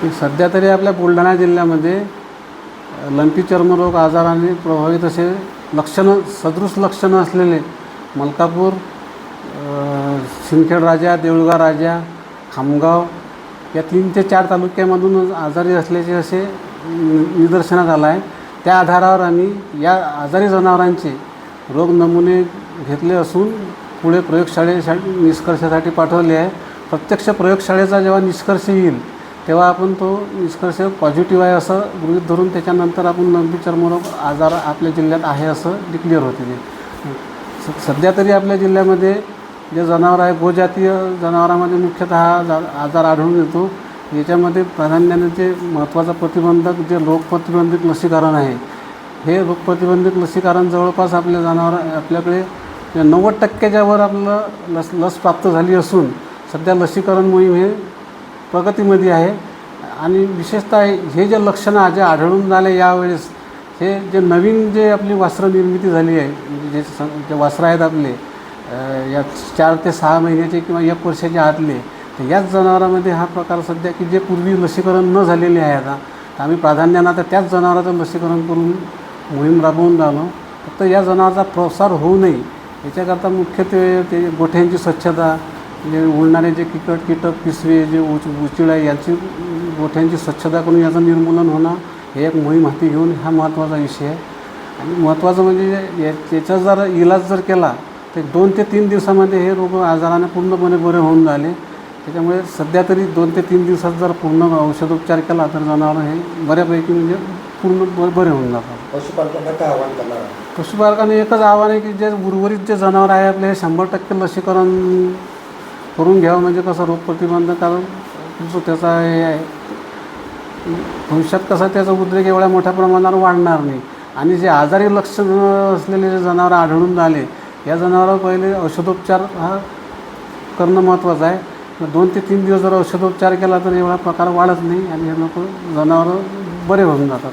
की सध्या तरी आपल्या बुलढाणा जिल्ह्यामध्ये लंपी चर्मरोग आजाराने प्रभावित असे लक्षणं सदृश लक्षणं असलेले मलकापूर अ, सिंदखेड राजा देऊळगाव राजा खामगाव या तीन ते चार तालुक्यामधून आजारी असल्याचे असे निदर्शनात आलं आहे त्या आधारावर आम्ही या आजारी जनावरांचे रोग नमुने घेतले असून पुढे प्रयोगशाळेशा निष्कर्षासाठी पाठवले आहे. प्रत्यक्ष प्रयोगशाळेचा जेव्हा निष्कर्ष येईल तेव्हा आपण तो निष्कर्ष पॉझिटिव्ह आहे असं गृहीत धरून त्याच्यानंतर आपण लंपी चर्मरोग आजार आपल्या जिल्ह्यात आहे असं डिक्लेअर होते ते. स- सध्या तरी आपल्या जिल्ह्यामध्ये जे जनावर आहे गोजातीय जनावरांमध्ये मुख्यतः हा जा आजार आढळून येतो. याच्यामध्ये प्राधान्याने जे महत्त्वाचा प्रतिबंधक जे रोगप्रतिबंधक लसीकरण आहे हे रोगप्रतिबंधक लसीकरण जवळपास आपल्या जनावर आपल्याकडे नव्वद टक्क्याच्यावर आपलं लस लस प्राप्त झाली असून सध्या लसीकरण मोहीम हे प्रगतीमध्ये आहे. आणि विशेषतः हे जे लक्षणं जे आढळून आले यावेळेस हे जे नवीन जे आपली वस्त्र निर्मिती झाली आहे म्हणजे जे स जे वस्त्र आहेत आपले या चार ते सहा महिन्याचे किंवा एक वर्षाचे आतले तर याच जनावरांमध्ये हा प्रकार सध्या की जे पूर्वी लसीकरण न झालेले आहे आता तर आम्ही प्राधान्यानं आता त्याच जनावराचं लसीकरण करून मोहीम राबवून राहिलो. फक्त या जनावराचा प्रसार होऊ नये याच्याकरता मुख्यत्वे ते गोठ्यांची स्वच्छता जे उडणारे जे किकट कीटक पिसवे जे उच उचिळा याची गोठ्यांची स्वच्छता करून याचं निर्मूलन होणं हे एक मोहीम हाती घेऊन हा महत्त्वाचा विषय आहे. आणि महत्त्वाचं म्हणजे या याचा जर इलाज जर केला तर दोन ते तीन दिवसामध्ये हे रोग आजाराने पूर्णपणे बरे होऊन झाले त्याच्यामुळे सध्या तरी दोन ते तीन दिवसात जर पूर्ण औषधोपचार केला तर जनावरं हे बऱ्यापैकी म्हणजे पूर्ण ब- बरे होऊन जातात. पशुपालकांना काय आव्हान करणार? पशुपालकाने एकच आव्हान आहे की जे उर्वरित जे जनावर आहे आपले हे शंभर टक्के लसीकरण करून घ्यावं म्हणजे कसं रोगप्रतिबंधक कारण जो त्याचा हे आहे. भविष्यात कसं त्याचा उद्रेक एवढ्या मोठ्या प्रमाणावर वाढणार नाही. आणि जे आजारी लक्ष असलेले जे जनावरं आढळून आले या जनावरांवर पहिले औषधोपचार हा करणं महत्त्वाचं आहे. दोन ते तीन दिवस जर औषधोपचार केला तर एवढा प्रकार वाढत नाही आणि हे लोक जनावरं बरे होऊन जातात.